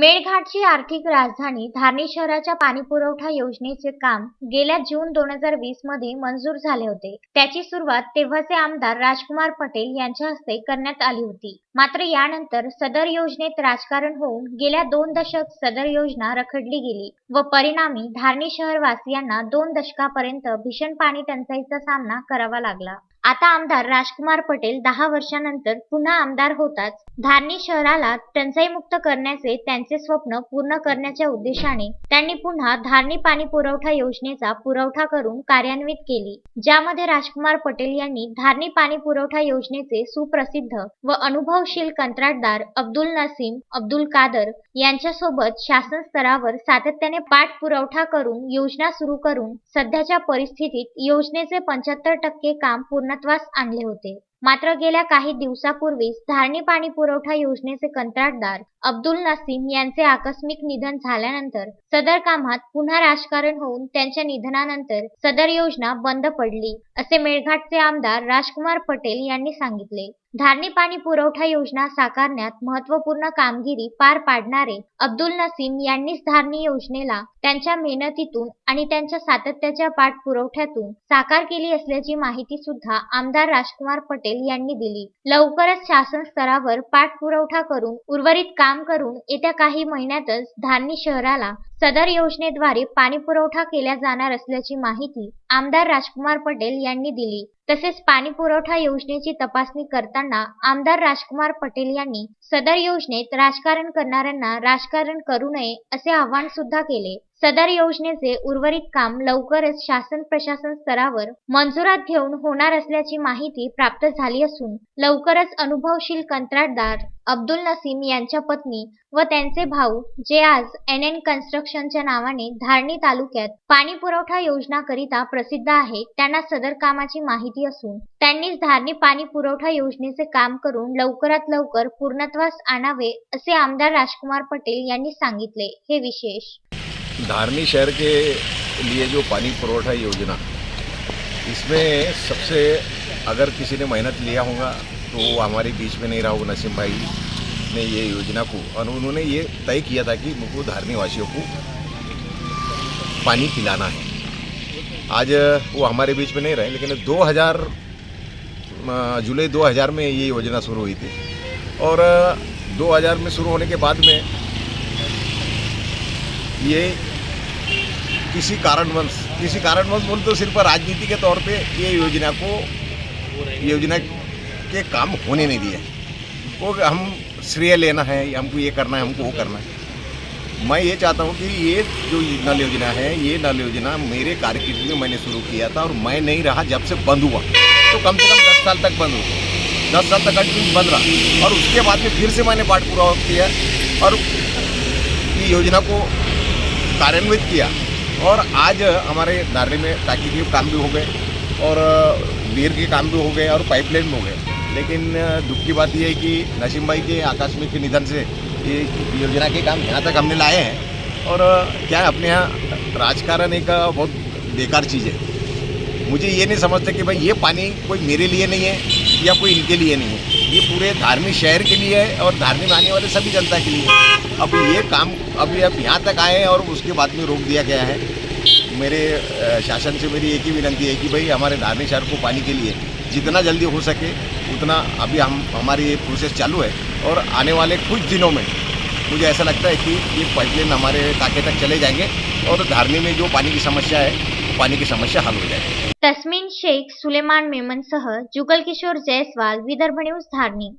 मेळघाटची आर्थिक राजधानी धारणी शहराच्या पाणीपुरवठा योजनेचे काम गेल्या जून दोन हजार वीसमध्ये मंजूर झाले होते. त्याची सुरुवात तेव्हाचे आमदार राजकुमार पटेल यांच्या हस्ते करण्यात आली होती. मात्र यानंतर सदर योजनेत राजकारण होऊन गेल्या दोन दशक सदर योजना रखडली गेली व परिणामी धारणी शहरवासियांना दोन दशकापर्यंत भीषण पाणी टंचाईचा सामना करावा लागला. आता आमदार राजकुमार पटेल दहा वर्षानंतर पुन्हा आमदार होताच. धारणी शहराला टंचाईमुक्त करण्याचे त्यांचे स्वप्न पूर्ण करण्याच्या उद्देशाने त्यांनी पुन्हा धारणी पाणी पुरवठा योजनेचा पुरवठा करून कार्यान्वित केली ज्यामध्ये राजकुमार पटेल यांनी धारणी पाणी पुरवठा योजनेचे सुप्रसिद्ध व अनुभवशील कंत्राटदार अब्दुल नसीम अब्दुल कादर यांच्यासोबत शासन स्तरावर सातत्याने पाठपुरवठा करून योजना सुरू करून सध्याच्या परिस्थितीत योजनेचे पंच्याहत्तर टक्के काम पूर्ण पूर्णत्वास आणले होते. मात्र गेल्या काही दिवसापूर्वीच धारणी पाणी पुरवठा योजनेचे कंत्राटदार अब्दुल नसीम यांचे आकस्मिक निधन झाल्यानंतर सदर कामात पुन्हा राजकारण होऊन त्यांच्या निधनानंतर सदर योजना बंद पडली असे मेळघाटचे आमदार राजकुमार पटेल यांनी सांगितले. धारणी पाणी पुरवठा योजना साकारण्यात महत्त्वपूर्ण कामगिरी पार पाडणारे अब्दुल नसीम यांनीच धारणी योजनेला त्यांच्या मेहनतीतून आणि त्यांच्या सातत्याच्या पाठपुरवठ्यातून साकार केली असल्याची माहिती सुद्धा आमदार राजकुमार पटेल यांनी दिली. लवकरच शासन स्तरावर पाठपुरवठा करून उर्वरित काम काम करून येत्या काही महिन्यातच धारणी शहराला सदर योजनेद्वारे पाणी पुरवठा केला जाणार असल्याची माहिती आमदार राजकुमार पटेल यांनी दिली. तसेच पाणी पुरवठा योजनेची तपासणी करताना आमदार राजकुमार पटेल यांनी सदर योजनेत राजकारण करणाऱ्यांना राजकारण करू नये असे आवाहन सुद्धा केले. सदर योजनेचे उर्वरित काम लवकरच शासन प्रशासन स्तरावर मंजुरात घेऊन होणार असल्याची माहिती प्राप्त झाली असून लवकरच अनुभवशील कंत्राटदार अब्दुल नसीम यांच्या पत्नी व त्यांचे भाऊ जे आज एन एन कन्स्ट्रक्शनच्या नावाने धारणी तालुक्यात पाणी पुरवठा योजनाकरिता प्रसिद्ध आहे त्यांना सदर कामाची माहिती असून त्यांनीच धारणी पाणी पुरवठा योजनेचे काम करून लवकरात लवकर पूर्णत्वास आणावे असे आमदार राजकुमार पटेल यांनी सांगितले. हे विशेष. धारणी शहर के लिए जो पानी पुरवठा योजना इसमें सबसे अगर किसी ने मेहनत लिया होगा तो वो हमारे बीच में नहीं रहा वो नसीम भाई ने ये योजना को। और उन्होंने ये तय किया था कि मुझको धारणी वासियों को पानी पिलाना है। आज वो हमारे बीच में नहीं रहे लेकिन 2000 अ, जुलाई 2000 में ये योजना शुरू हुई थी। और अ, 2000 में शुरू होने के बाद में ये किसी कारणवश किसी कारणवश बोल तो सिर्फ़ राजनीति के तौर पे ये योजना को योजना के काम होने नहीं दिए। वो हम श्रेय लेना है हमको ये करना है हमको वो करना है। मैं ये चाहता हूँ कि ये जो नल योजना है, ये नल योजना मेरे कार्यकिट में मैंने शुरू किया था और मैं नहीं रहा जब से बंद हुआ। तो कम से कम दस साल तक बंद हुआ। दस साल तक कंटिन्यू बंद रहा। और उसके बाद में फिर से मैंने पाठ पूरा किया और ये योजना को कार्यान्वित किया। और आज हमारे नारे में टाकी के काम भी हो गए और वीर के काम भी हो गए और पाइपलाइन भी हो गए। लेकिन दुख की बात यह है कि नसीम भाई के आकस्मिक निधन से ये योजना के काम यहाँ तक हमने लाए हैं। और क्या अपने यहाँ राजकारण एक बहुत बेकार चीज़ है। मुझे ये नहीं समझते कि भाई ये पानी कोई मेरे लिए नहीं है या कोई इनके लिए नहीं है। ये पूरे धार्मिक शहर के लिए है और धार्मिक आने वाले सभी जनता के लिए है। अब ये काम अभी अब यहाँ तक आए हैं और उसके बाद में रोक दिया गया है। मेरे शासन से मेरी एक ही विनंती है कि भाई हमारे धार्मिक शहर को पानी के लिए जितना जल्दी हो सके, उतना अभी हम, हमारी ये प्रोसेस चालू है। और आने वाले कुछ दिनों में मुझे ऐसा लगता है कि ये पाइपलाइन हमारे ताके तक चले जाएँगे और धारनी में जो पानी की समस्या है, वो पानी की समस्या हल हो जाएगी। तस्मीन शेख सुलेमान मेमन सह जुगल किशोर जयस्वाल, विदर्भ न्यूज़ धारणी